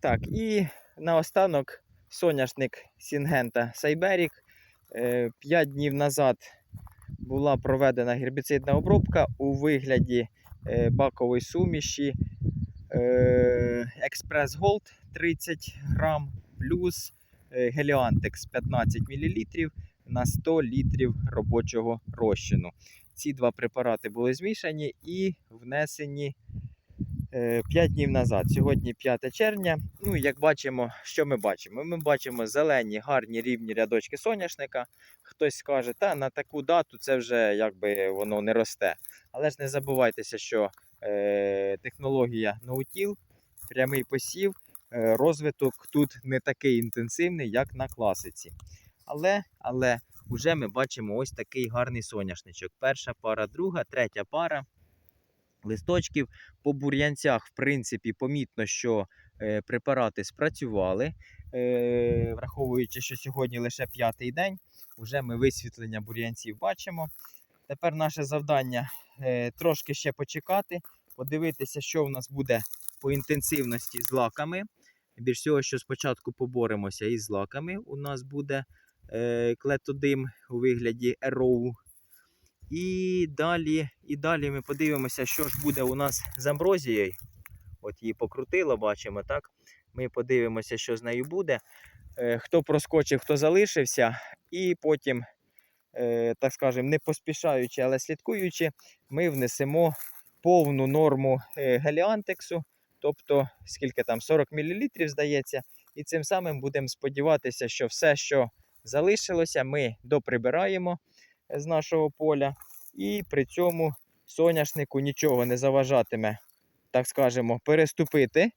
Так, і наостанок соняшник Сінгента Сайберік. 5 днів назад була проведена гербіцидна обробка у вигляді е, бакової суміші е, Експрес Голд 30 грам плюс е, Геліантекс 15 мл на 100 літрів робочого розчину. Ці два препарати були змішані і внесені 5 днів назад. Сьогодні 5 червня. Ну, як бачимо, що ми бачимо? Ми бачимо зелені, гарні рівні рядочки соняшника. Хтось скаже, та на таку дату це вже якби воно не росте. Але ж не забувайтеся, що е, технологія ноутіл, прямий посів, е, розвиток тут не такий інтенсивний, як на класиці. Але, але вже ми бачимо ось такий гарний соняшничок. Перша пара, друга, третя пара листочків. По бур'янцях, в принципі, помітно, що е, препарати спрацювали. Е, враховуючи, що сьогодні лише п'ятий день, вже ми висвітлення бур'янців бачимо. Тепер наше завдання е, трошки ще почекати, подивитися, що в нас буде по інтенсивності з лаками. Більш всього, що спочатку поборемося із злаками. У нас буде клетодим у вигляді Arrow. І далі, і далі ми подивимося, що ж буде у нас з амброзією. От її покрутило, бачимо, так? Ми подивимося, що з нею буде. Е, Хто проскочив, хто залишився. І потім, е, так скажемо, не поспішаючи, але слідкуючи, ми внесемо повну норму е, геліантексу. Тобто, скільки там 40 мл, здається. І цим самим будемо сподіватися, що все, що залишилося, ми доприбираємо з нашого поля. І при цьому соняшнику нічого не заважатиме, так скажемо, переступити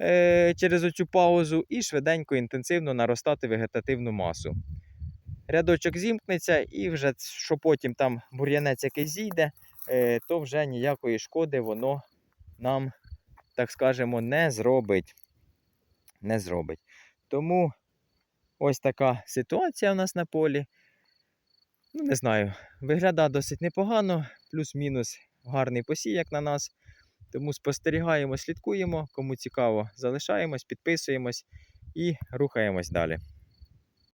е, через оцю паузу і швиденько, інтенсивно наростати вегетативну масу. Рядочок зімкнеться, і вже що потім там бур'янець якийсь зійде, е, то вже ніякої шкоди воно нам, так скажемо, не зробить. Не зробить. Тому ось така ситуація у нас на полі. Ну, не знаю, виглядає досить непогано, плюс-мінус гарний посій, як на нас. Тому спостерігаємо, слідкуємо. Кому цікаво, залишаємось, підписуємось і рухаємось далі.